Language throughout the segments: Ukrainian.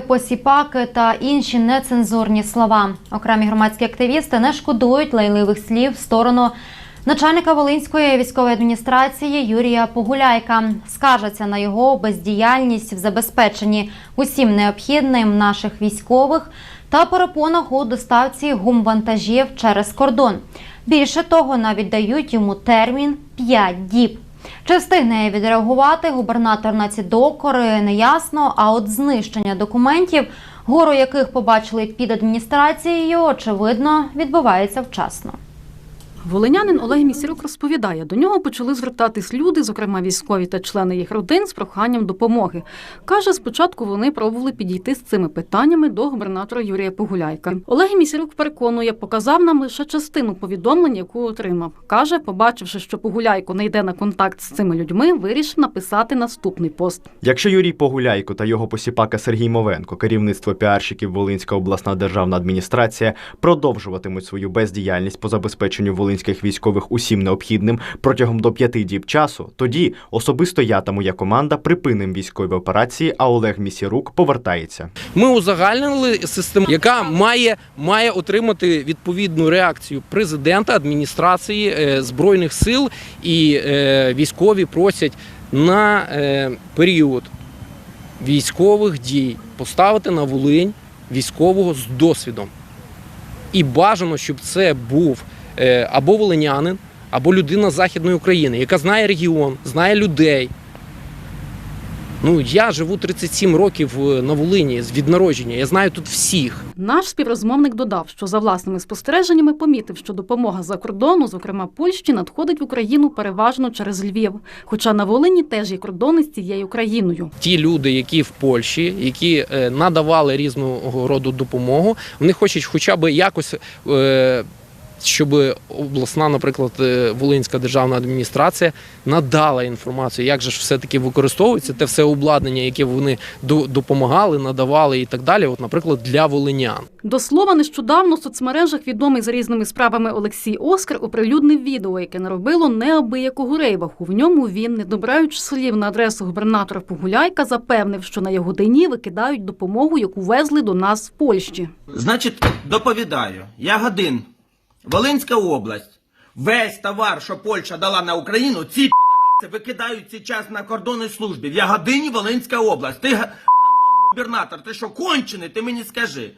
посіпаки та інші нецензурні слова. Окремі громадські активісти не шкодують лайливих слів в сторону начальника Волинської військової адміністрації Юрія Погуляйка. Скаржаться на його бездіяльність в забезпеченні усім необхідним наших військових та перепонах у доставці гумвантажів через кордон. Більше того, навіть дають йому термін 5 діб. Чи встигне відреагувати губернатор на ці докори, неясно. А от знищення документів, гору яких побачили під адміністрацією, очевидно, відбувається вчасно. Волинянин Олег Місірук розповідає, до нього почали звертатись люди, зокрема військові та члени їх родин, з проханням допомоги. Каже, спочатку вони пробували підійти з цими питаннями до губернатора Юрія Погуляйка. Олег Місірук переконує, показав нам лише частину повідомлень, яку отримав. Каже, побачивши, що Погуляйко не йде на контакт з цими людьми, вирішив написати наступний пост. Якщо Юрій Погуляйко та його посіпака Сергій Мовенко, керівництво піарщиків Волинська обласна державна адміністрація, продовжуватимуть свою бездіяльність по забезпеченню волинських військових усім необхідним протягом до п'яти діб часу, тоді особисто я та моя команда припинимо військові операції, а Олег Місірук повертається. Ми узагальнили систему, яка має, має отримати відповідну реакцію президента, адміністрації е, збройних сил і е, військові просять на е, період військових дій поставити на Волинь військового з досвідом. І бажано, щоб це був або волинянин, або людина з Західної України, яка знає регіон, знає людей. Ну, я живу 37 років е, на Волині з від народження. Я знаю тут всіх. Наш співрозмовник додав, що за власними спостереженнями помітив, що допомога за кордону, зокрема Польщі, надходить в Україну переважно через Львів. Хоча на Волині теж є кордони з цією країною. Ті люди, які в Польщі, які е, надавали різного роду допомогу, вони хочуть хоча б якось. Щоб обласна, наприклад, е, Волинська державна адміністрація надала інформацію, як же ж все-таки використовується те все обладнання, яке вони до- допомагали, надавали і так далі. От, наприклад, для волинян. До слова, нещодавно в соцмережах відомий за різними справами Олексій Оскар оприлюднив відео, яке наробило неабиякого рейваху. В ньому він, не добираючи слів на адресу губернатора Погуляйка, запевнив, що на його дині викидають допомогу, яку везли до нас з Польщі. Значить, доповідаю. Ягодин, Волинська область. Весь товар, що Польща дала на Україну, ці підараси викидають зараз на кордонній службі. В Ягодині Волинська область. Ти губернатор, ти що, кончений, ти мені скажи.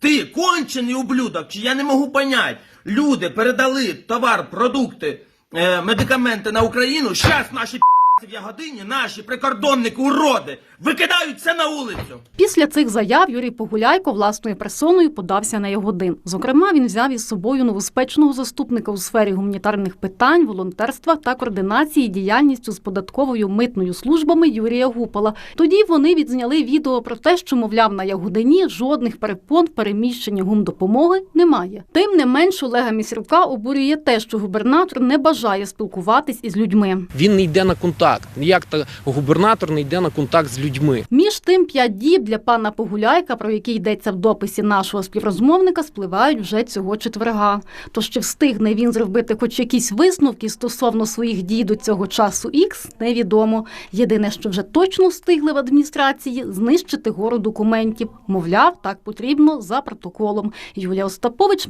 Ти кончений ублюдок, чи я не можу понять. Люди передали товар, продукти, е, медикаменти на Україну. Щас наші підараси в Ягодині, наші прикордонники, уроди, викидають це на вулицю. Після цих заяв Юрій Погуляйко власною персоною подався на його дин. Зокрема, він взяв із собою новоспечного заступника у сфері гуманітарних питань, волонтерства та координації діяльністю з податковою митною службами Юрія Гупала. Тоді вони відзняли відео про те, що, мовляв, на Ягодині жодних перепон в переміщенні гумдопомоги немає. Тим не менш, Олега Місірка обурює те, що губернатор не бажає спілкуватись із людьми. Він не йде на контакт. Ніяк та губернатор не йде на контакт з людьми. Між тим, п'ять діб для пана Погуляйка, про які йдеться в дописі нашого співрозмовника, спливають вже цього четверга. Тож чи встигне він зробити хоч якісь висновки стосовно своїх дій до цього часу Ікс, невідомо. Єдине, що вже точно встигли в адміністрації, знищити гору документів. Мовляв, так потрібно за протоколом. Юлія Остапович.